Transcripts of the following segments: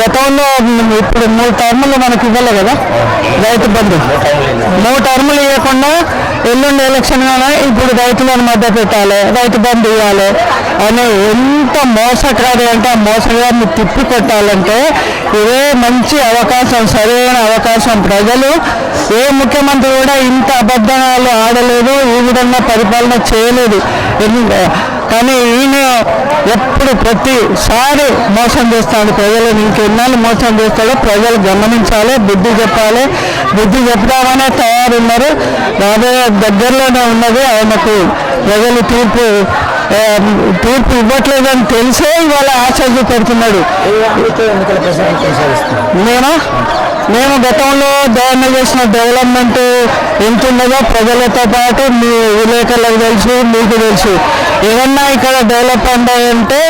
గతంలో ఇప్పుడు మూడు టర్ములు మనకి ఇవ్వలే కదా రైతు బంధు. మూడు టర్ములు ఇవ్వకుండా ఎల్లుండి ఎలక్షన్ కానీ ఇప్పుడు రైతులను మధ్య పెట్టాలి రైతు బంధు ఇవ్వాలి అని ఎంత మోసకారి అంటే ఆ మోసగారిని తిప్పి కొట్టాలంటే ఇదే మంచి అవకాశం సరైన అవకాశం. ప్రజలు ఏ ముఖ్యమంత్రి కూడా ఇంత అబద్ధాలు ఆడలేదు ఈ విధంగా పరిపాలన చేయలేదు. కానీ ఈయన ఎప్పుడు ప్రతిసారి మోసం చేస్తాడు ప్రజలను ఇంకెన్నాళ్ళు మోసం చేస్తాడో ప్రజలు గమనించాలి బుద్ధి చెప్పాలి. బుద్ధి చెప్తామనే తయారున్నారు. రాబోయే దగ్గరలోనే ఉన్నది. ఆయనకు ప్రజలు తీర్పు తీర్పు ఇవ్వట్లేదని తెలిసే ఇవాళ ఆశ్చర్యపడుతున్నాడు. చూపెడుతున్నాడు నేను మేము గతంలో దయన చేసిన డెవలప్మెంట్ ఎంత ఉన్నదో ప్రజలతో పాటు మీ విలేకరులకు తెలుసు మీకు తెలుసు. ఏమన్నా ఇక్కడ డెవలప్ అంటే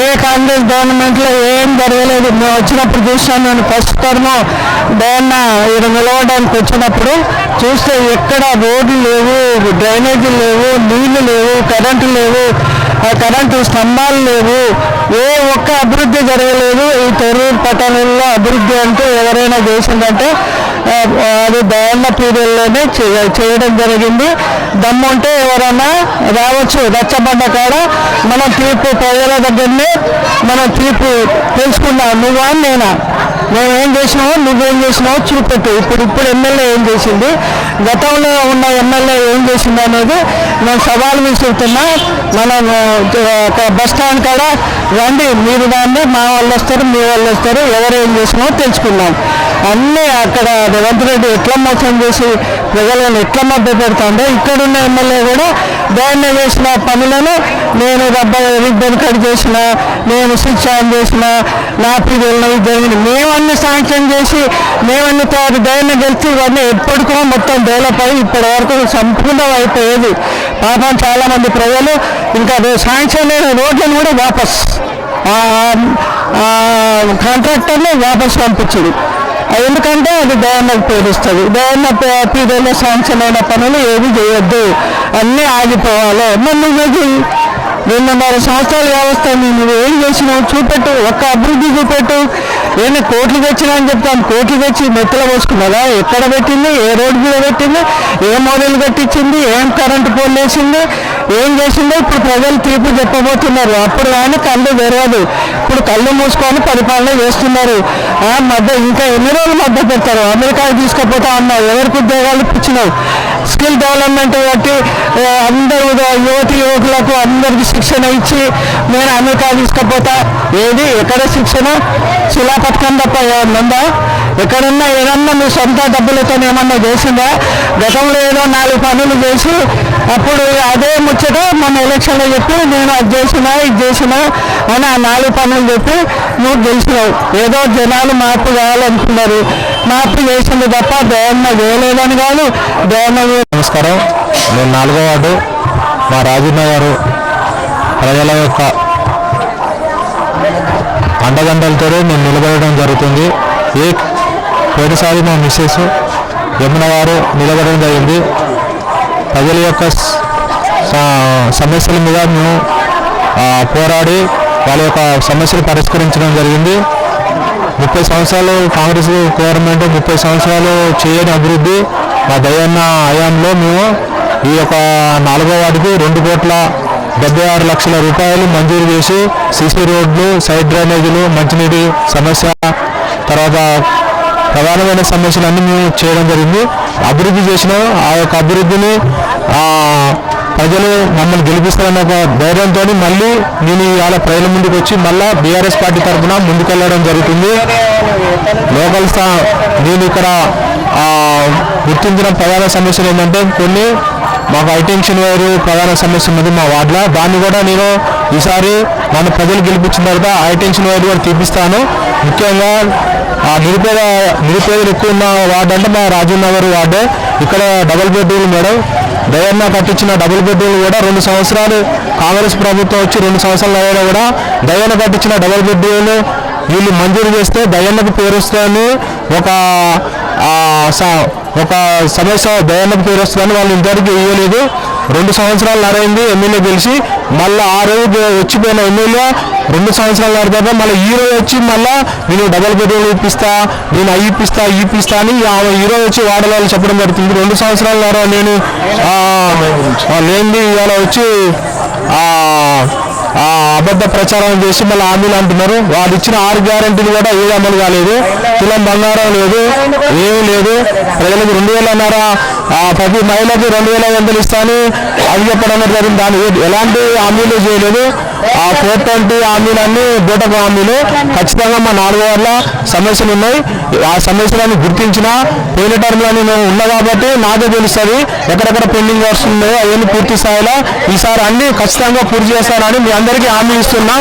ఏ కాంగ్రెస్ గవర్నమెంట్లో ఏం జరగలేదు. మేము వచ్చినప్పుడు చూసాను నేను ఫస్ట్ టర్మ్ దయన్న ఇక్కడ నిలవడానికి వచ్చినప్పుడు చూస్తే ఎక్కడ రోడ్లు లేవు డ్రైనేజీలు లేవు నీళ్ళు లేవు కరెంటు లేవు ఆ కరెంటు స్తంభాలు లేవు. ఏ ఒక్క అభివృద్ధి జరగలేదు. ఈ తొర్రూరు పట్టణంలో అభివృద్ధి అంటే ఎవరైనా చేసిందంటే అది దయాన్న పీరియడ్లోనే చేయ- చేయడం జరిగింది. దమ్ముంటే ఎవరైనా రావచ్చు. రచ్చబండ కాడ మనం తీర్పు ప్రజల దగ్గరనే మనం తీర్పు తెలుసుకుందాం. నువ్వా నేనా? మేము ఏం చేసినావో నువ్వేం చేసినావో చూపెట్టు. ఇప్పుడు ఇప్పుడు ఎమ్మెల్యే ఏం చేసింది? గతంలో ఉన్న ఎమ్మెల్యే ఏం చేసింది అనేది నేను సవాల్ విసురుతున్నా. మనం బస్ స్టాండ్ కాడ రండి మీరు దాన్ని మా వాళ్ళు వస్తారు మీ వాళ్ళు వస్తారు ఎవరు ఏం చేసినామో తెలుసుకుందాం. అన్నీ అక్కడ రేవంత్ రెడ్డి ఎట్లా మోసం చేసి ప్రజలను ఎట్లా మధ్య పెడతాడో ఇక్కడున్న ఎమ్మెల్యే కూడా దాన్ని చేసిన పనులను నేను రబ్బర్ కట్ చేసిన నేను స్విచ్ ఆన్ చేసిన నా పీరియడ్లో జరిగింది. మేమన్నీ శాంక్షన్ చేసి మేమన్నీ తయారు దైన గెలిచి ఇవన్నీ ఎప్పటికో మొత్తం డెవలప్ అయ్యి ఇప్పటి వరకు సంపూర్ణం అయిపోయేది. పాపం చాలామంది ప్రజలు ఇంకా శాంక్షన్ అయిన రోడ్లను కూడా వాపస్ కాంట్రాక్టర్ని వాపస్ పంపించింది. ఎందుకంటే అది దయాన్నకు పేరుస్తుంది దయాన్న పీరియడ్లో శాంక్షన్ అయిన పనులు ఏవి చేయొద్దు. అన్నీ ఆగిపోవాలి. మరి నువ్వు రెండున్నర సంవత్సరాల వ్యవస్థ మేము ఏం చేసినావు చూపెట్టు ఒక్క అభివృద్ధి చూపెట్టు. ఏమైనా కోట్లు తెచ్చినా అని చెప్తాం. కోట్లు తెచ్చి మెత్తలు పోసుకున్నదా ఎక్కడ పెట్టింది? ఏ రోడ్డు మీద పెట్టింది? ఏ మోడల్ కట్టించింది? ఏం కరెంటు పోల్ వేసింది? ఏం చేసిందో ఇప్పుడు ప్రజలు తీర్పు చెప్పబోతున్నారు. అప్పుడు కానీ కళ్ళు తెరవదు. ఇప్పుడు కళ్ళు మూసుకొని పరిపాలన చేస్తున్నారు. ఆ మధ్య ఇంకా ఎన్ని రోజులు మధ్య పెడతారు? అమెరికాకి తీసుకుపోతా అన్నావు. ఎవరికి ఉద్యోగాలు ఇప్పించినావు? స్కిల్ డెవలప్మెంట్ బట్టి అందరూ యువతి యువకులకు అందరికి శిక్షణ ఇచ్చి నేను అమెరికా తీసుకుపోతా. ఏది? ఎక్కడ శిక్షణ? శిలా పథకం తప్ప ఏమన్నా ఉందా? ఎక్కడన్నా ఏదన్నా మీ సొంత డబ్బులతో ఏమన్నా చేసిందా? గతంలో ఏదో నాలుగు పనులు చేసి అప్పుడు అదే ముచ్చట మన ఎలక్షన్లో చెప్పి నేను అది చేసినా ఇది చేసినా అని ఆ నాలుగు పనులు చెప్పి నువ్వు గెలిచినావు. ఏదో జనాలు మార్పు కావాలనుకున్నారు. మార్పు చేసింది తప్ప దోమ వేయలేదని కాదు దోమ నమస్కారం. నేను నాలుగో వార్డు మా రాజునగర్ ప్రజల యొక్క అండదండలతో నేను నిలబడడం జరుగుతుంది. ఏ పోయినసారి మా మిస్సెస్ యమున గారు నిలబడడం జరిగింది. ప్రజల యొక్క సమస్యల మీద మేము పోరాడి వాళ్ళ యొక్క సమస్యలు పరిష్కరించడం జరిగింది. ముప్పై సంవత్సరాలు కాంగ్రెస్ గవర్నమెంట్ ముప్పై సంవత్సరాలు చేయని అభివృద్ధి మా దయన్న హయాంలో మేము ఈ యొక్క నాలుగో వాటికి రెండు కోట్ల డెబ్బై ఆరు లక్షల రూపాయలు మంజూరు చేసి సీసీ రోడ్లు సైడ్ డ్రైనేజీలు మంచినీటి సమస్య తర్వాత ప్రధానమైన సమస్యలన్నీ మేము చేయడం జరిగింది. అభివృద్ధి చేసిన ఆ యొక్క అభివృద్ధిని ఆ, మమ్మల్ని గెలిపిస్తారన్న ఒక ధైర్యంతో మళ్ళీ నేను ఇవాళ ప్రజల ముందుకు వచ్చి మళ్ళా బీఆర్ఎస్ పార్టీ తరఫున ముందుకెళ్ళడం జరుగుతుంది. లోకల్ స్థా నేను ఇక్కడ గుర్తించిన ప్రధాన సమస్యలు ఏంటంటే కొన్ని మాకు హైటెన్షన్ వైరు ప్రధాన సమస్య ఉన్నది మా వార్డులో. దాన్ని కూడా నేను ఈసారి నన్ను ప్రజలు గెలిపించిన తర్వాత హైటెన్షన్ వైర్ కూడా తీపిస్తాను. ముఖ్యంగా ఆ నిరుపేద నిరుపేదలు ఎక్కువ ఉన్న వార్డు అంటే మా రాజీవ్ నగర్ వార్డే. ఇక్కడ డబల్ బెడ్రూమ్ మేడం. దయన్న కట్టించిన డబుల్ బెడ్రూమ్ కూడా రెండు సంవత్సరాలు కాంగ్రెస్ ప్రభుత్వం వచ్చి రెండు సంవత్సరాలు అయ్యాక కూడా దయన్న కట్టించిన డబుల్ బెడ్రూమ్లు వీళ్ళు మంజూరు చేస్తే దయన్నకు పేరు ఒక స- ఒక సమస్య దయన్నకు పేరుస్తుందని వాళ్ళు ఇంతవరకు ఇవ్వలేదు. రెండు సంవత్సరాలు నరైంది ఎమ్మెల్యే గెలిచి మళ్ళీ ఆ రోజు వచ్చిపోయిన ఎమ్మెల్యే రెండు సంవత్సరాలు నడిపాక మళ్ళీ ఈ రోజు వచ్చి మళ్ళీ నేను డబల్ బెడ్రూమ్ ఇప్పిస్తా నేను అవి ఇప్పిస్తా ఈ ఇప్పిస్తా అని ఆమె ఈ రోజు వచ్చి వాడలో చెప్పడం జరుగుతుంది. రెండు సంవత్సరాల నర నేను? లేనిది ఇవాళ వచ్చి అబద్ధ ప్రచారం చేసి మళ్ళీ హామీలు అంటున్నారు. వాళ్ళు ఇచ్చిన ఆరు గ్యారంటీలు కూడా ఏది అమలు కాలేదు. తులం బంగారం లేదు ఏమీ లేదు. ప్రజలకు రెండు వేలన్నర ప్రతి మహిళకి రెండు వేల వందలు ఇస్తాను. అది చెప్పడం జరిగింది. దాని ఎలాంటి హామీలు చేయలేదు. ఆ ఫోర్ ట్వంటీ హామీలన్నీ బూటకు హామీలు. ఖచ్చితంగా మా నాలుగు వాళ్ళ సమస్యలు ఉన్నాయి. ఆ సమస్యలను గుర్తించిన పోయిన టర్మ్లో నేను ఉన్నా కాబట్టి నాకే తెలుస్తుంది. ఎక్కడెక్కడ పెండింగ్ వర్క్స్ ఉన్నాయో అవన్నీ పూర్తి స్థాయిలో ఈసారి అన్ని ఖచ్చితంగా పూర్తి చేస్తానని మీ అందరికీ హామీ ఇస్తున్నా.